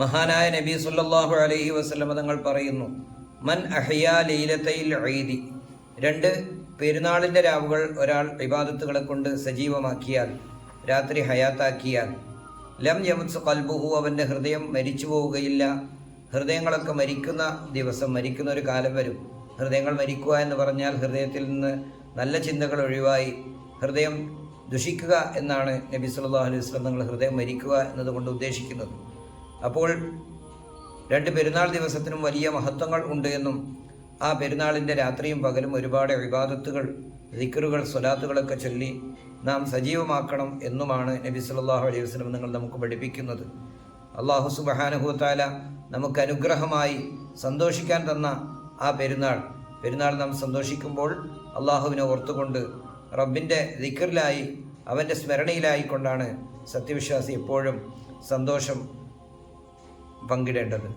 മഹാനായ നബി സുല്ലാഹു അലൈഹി വസ്ലമ തങ്ങൾ പറയുന്നു മൻ അഹ്യാ ലൈലതൈൽ ഈദി. രണ്ട് പെരുന്നാളിന്റെ രാവുകൾ ഒരാൾ ഇബാദത്തുകളെ കൊണ്ട് സജീവമാക്കിയാൽ രാത്രി ഹയാത്താക്കിയാൽ ലം യമുസ് കൽബുഹു അവന്റെ ഹൃദയം മരിച്ചു പോവുകയില്ല. ഹൃദയങ്ങളൊക്കെ മരിക്കുന്ന ദിവസം മരിക്കുന്ന ഒരു കാലം വരും. ഹൃദയങ്ങൾ മരിക്കുക എന്ന് പറഞ്ഞാൽ ഹൃദയത്തിൽ നിന്ന് നല്ല ചിന്തകൾ ഒഴിവായി ഹൃദയം ദുഷിക്കുക എന്നാണ് നബി സല്ലല്ലാഹു അലൈഹി വസല്ലം തങ്ങൾ ഹൃദയം മരിക്കുക എന്നതുകൊണ്ട് ഉദ്ദേശിക്കുന്നത്. അപ്പോൾ രണ്ട് പെരുന്നാൾ ദിവസത്തിനും വലിയ മഹത്വങ്ങൾ ഉണ്ട് എന്നും ആ പെരുന്നാളിന്റെ രാത്രിയും പകലും ഒരുപാട് വിവാദത്തുകൾ ദിക്കറുകൾ സ്വലാത്തുകളൊക്കെ ചൊല്ലി നാം സജീവമാക്കണം എന്നുമാണ് നബി സല്ലല്ലാഹു അലൈഹി വസ്ലം നിങ്ങൾ നമുക്ക് പഠിപ്പിക്കുന്നത്. അള്ളാഹു സുബഹാനുഭൂത്താല നമുക്ക് അനുഗ്രഹമായി സന്തോഷിക്കാൻ തന്ന ആ പെരുന്നാൾ. പെരുന്നാൾ നാം സന്തോഷിക്കുമ്പോൾ അള്ളാഹുവിനെ ഓർത്തുകൊണ്ട് റബ്ബിന്റെ ദിക്കറിലായി അവന്റെ സ്മരണയിലായിക്കൊണ്ടാണ് സത്യവിശ്വാസി എപ്പോഴും സന്തോഷം பங்கிடேண்டது